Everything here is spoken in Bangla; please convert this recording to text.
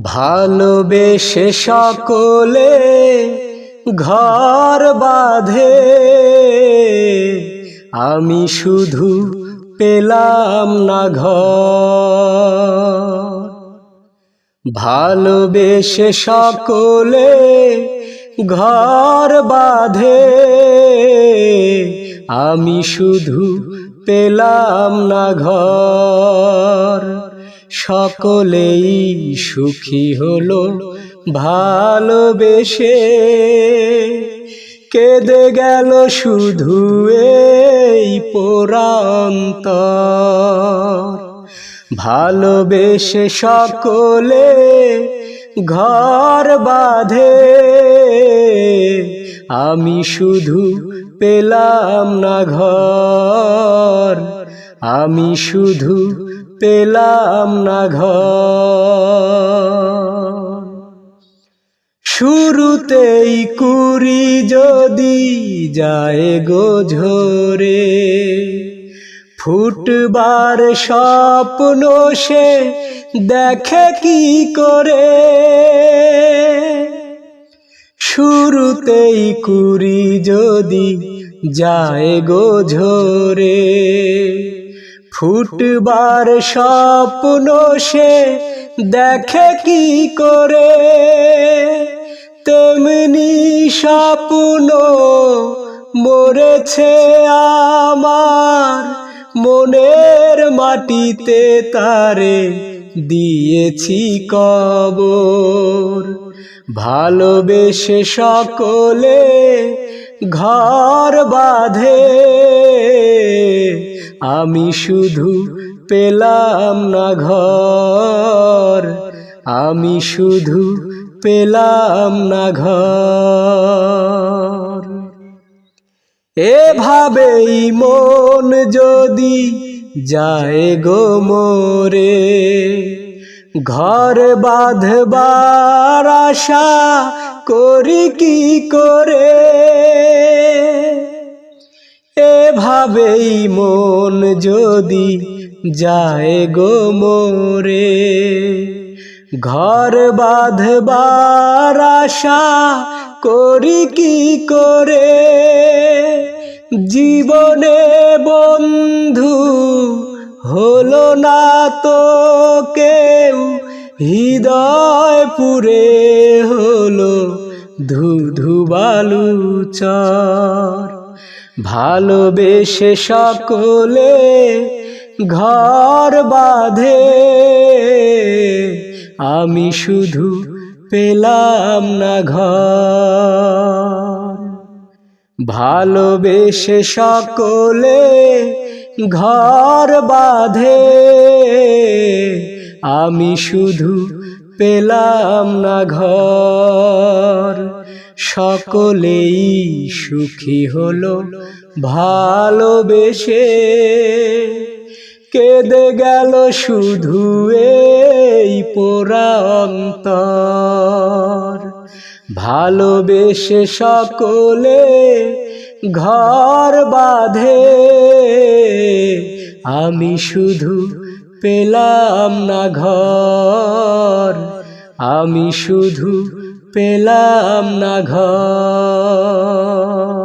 ভালোবেসে সকলে ঘর বাঁধে। আমি শুধু পেলাম না ঘর। ভালোবেসে সকলে ঘর বাঁধে। আমি শুধু পেলাম না ঘর। সকলেই সুখী হলো, ভালোবেসে। কেঁদে গেল শুধু এই পোড়ান্তর ভালোবেসে সকলে ঘর বাঁধে। আমি শুধু পেলাম না ঘর, আমি শুধু পেলাম না ঘর। শুরুতেই কুড়ি যদি যায় গো ঝরে, ফুটবার স্বপ্ন সে দেখে কি করে? শুরুতেই কুড়ি যদি যায় গো ঝরে ফুটবার স্বপ্ন সে দেখে কি করে? তেমনি স্বপ্ন মরেছে আমার। মনের মাটিতে তারে দিয়েছি কবর। ভালোবেসে সকলে ঘর বাঁধে। আমি শুধু পেলাম না ঘর। আমি শুধু পেলাম না ঘর। এভাবেই মন যদি যায় গো মোরে, ঘর বাঁধবার আশা করি কি করে? এভাবেই মন যদি যায় গো মোরে। ঘর বাঁধবার আশা করি কি করে? জীবনে বন্ধু হলো না তো কেউ, হৃদয় পুরে হলো ধুধু বালু চর ভালোবেসে সকলে ঘর বাঁধে। আমি শুধু পেলাম না ঘর। ভালোবেসে সকলে ঘর বাঁধে। আমি শুধু পেলাম না ঘর। সকলেই সুখী হলো, ভালোবেসে। কেঁদে গেল শুধু এই পোড়ান্তর। ভালোবেসে সকলে ঘর বাঁধে। আমি শুধু পেলাম না ঘর। আমি শুধু পেলাম না ঘর।